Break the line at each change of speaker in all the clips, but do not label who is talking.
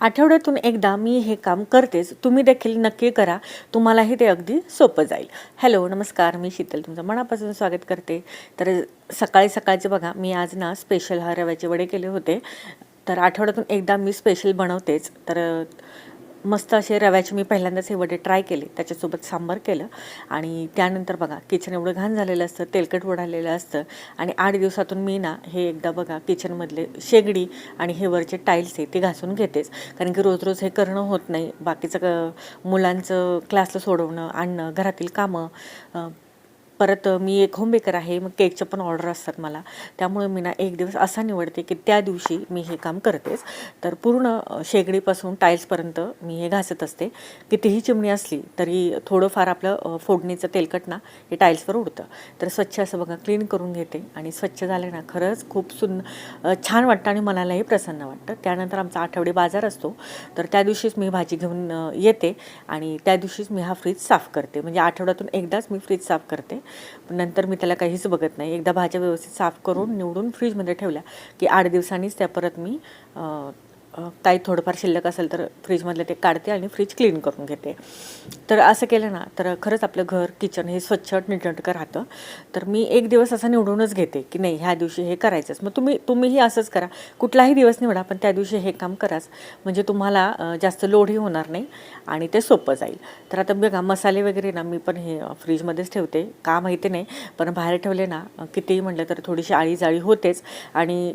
आठवड्यातून एकदा मी हे काम करतेच. तुम्ही देखील नक्की करा. तुम्हालाही ते अगदी सोपं जाईल. हॅलो नमस्कार. मी शीतल. तुमचं मनापासून स्वागत करते. तर सकाळी सकाळचे बघा मी आज ना स्पेशल हा रव्याचे वडे केले होते. तर आठवड्यातून एकदा मी स्पेशल बनवतेच. तर मस्त असे रव्याचे मी पहिल्यांदाच हे वडे ट्राय केले. त्याच्यासोबत सांबार केलं. आणि त्यानंतर बघा किचन एवढं घाण झालेलं असतं तेलकट उडालेलं असतं. आणि आठ दिवसातून मी ना हे एकदा बघा किचनमधले शेगडी आणि हे वरचे टाईल्स आहे ते घासून घेतेच. कारण की रोज रोज हे करणं होत नाही. बाकीचं मुलांचं क्लासला सोडवणं आणणं घरातील कामं परत मी एक होम बेकर आहे मग केकच्या पण ऑर्डर असतात मला. त्यामुळे मी ना एक दिवस असा निवडते की त्या दिवशी मी हे काम करतेच. तर पूर्ण शेगडीपासून टाईल्सपर्यंत मी हे घासत असते. कितीही चिमणी असली तरी थोडंफार आपलं फोडणीचं तेलकट ना हे टाईल्सवर उडतं. तर स्वच्छ असं बघा क्लीन करून घेते. आणि स्वच्छ झाले ना खरंच खूप सुन छान वाटतं आणि मनालाही प्रसन्न वाटतं. त्यानंतर आमचा आठवडी बाजार असतो. तर त्या दिवशीच मी भाजी घेऊन येते. आणि त्या दिवशीच मी हा फ्रीज साफ करते. म्हणजे आठवड्यातून एकदाच मी फ्रीज साफ करते. पण नंतर मी त्याला काहीच बघत नाही. एकदा भाज्या व्यवस्थित साफ करून निवडून फ्रीजमध्ये ठेवल्या की आठ दिवसांनीच त्या परत मी काही थोडंफार शिल्लक असेल तर फ्रीजमधले ते काढते आणि फ्रीज क्लीन करून घेते. तर असं केलं ना तर खरंच आपलं घर किचन हे स्वच्छ नीटनेटकं राहतं. तर मी एक दिवस असा निवडूनच घेते की नाही ह्या दिवशी हे करायचंच. मग तुम्ही तुम्हीही असंच करा. कुठलाही दिवस निवडा पण त्या दिवशी हे काम कराच. म्हणजे तुम्हाला जास्त लोडही होणार नाही आणि ते सोपं जाईल. तर आता बघा मसाले वगैरे ना मी पण हे फ्रीजमध्येच ठेवते. का माहिती नाही पण बाहेर ठेवले ना कितीही म्हटलं तर थोडीशी आळी जाळी होतेच. आणि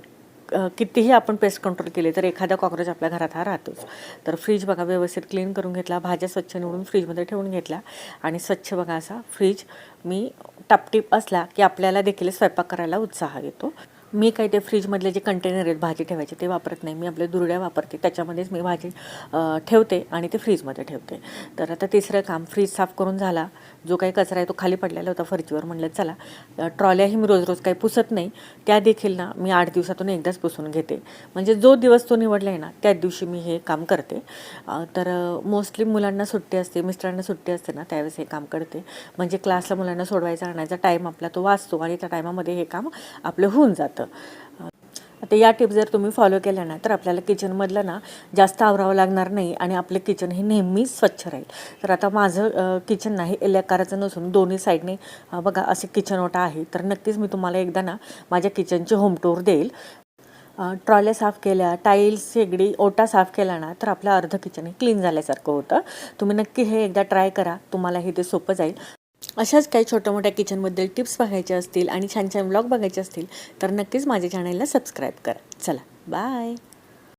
कितीही आपण पेस्ट कंट्रोल केले तर एखादा कॉक्रोच आपल्या घरात हा राहतोच. तर फ्रीज बघा व्यवस्थित क्लीन करून घेतला भाज्या स्वच्छ निवडून फ्रीजमध्ये ठेवून घेतल्या आणि स्वच्छ बघा असा फ्रीज मी टापटीप असला की आपल्याला देखील स्वयंपाक करायला उत्साह येतो. मी काही ते फ्रीजमधले जे कंटेनर आहेत भाजी ठेवायचे ते वापरत नाही. मी आपले दुरड्या वापरते. त्याच्यामध्येच मी भाजी ठेवते आणि ते फ्रीजमध्ये ठेवते. तर आता तिसरं काम फ्रीज साफ करून झाला. जो काही कचरा आहे तो खाली पडलेला होता फर्चीवर. म्हणलं चला ट्रॉल्याही मी रोज रोज काही पुसत नाही. त्या देखील ना मी आठ दिवसातून एकदाच पुसून घेते. म्हणजे जो दिवस तो निवडला आहे ना त्याच दिवशी मी हे काम करते. तर मोस्टली मुलांना सुट्टी असते मिस्टरांना सुट्टी असते ना त्यावेळेस हे काम करते. म्हणजे क्लासला मुलांना सोडवायचा आणायचा टाईम आपला तो वाचतो आणि त्या टायमामध्ये हे काम आपलं होऊन जातं. आता या टिप्स जर तुम्ही फॉलो केल्या ना तर आपल्याला किचनमधलं ना जास्त आवरावं लागणार नाही आणि आपलं किचन हे नेहमी स्वच्छ राहील. तर आता माझं किचन नाही एलेकाराचं नसून दोन्ही साईडने बघा असे किचन ओटा आहे तर नक्कीच मी तुम्हाला एकदा ना माझ्या किचनची होम टूर देईल. ट्रॉल्या साफ केल्या टाईल्स शेगडी ओटा साफ केला ना तर आपलं अर्ध किचन हे क्लीन झाल्यासारखं होतं. तुम्ही नक्की हे एकदा ट्राय करा. तुम्हालाही ते सोपं जाईल. अशाच काही छोट्या मोठ्या किचनबद्दल टिप्स बघायच्या असतील आणि छान छान ब्लॉग बघायचे असतील तर नक्कीच माझ्या चॅनलला सबस्क्राईब करा. चला बाय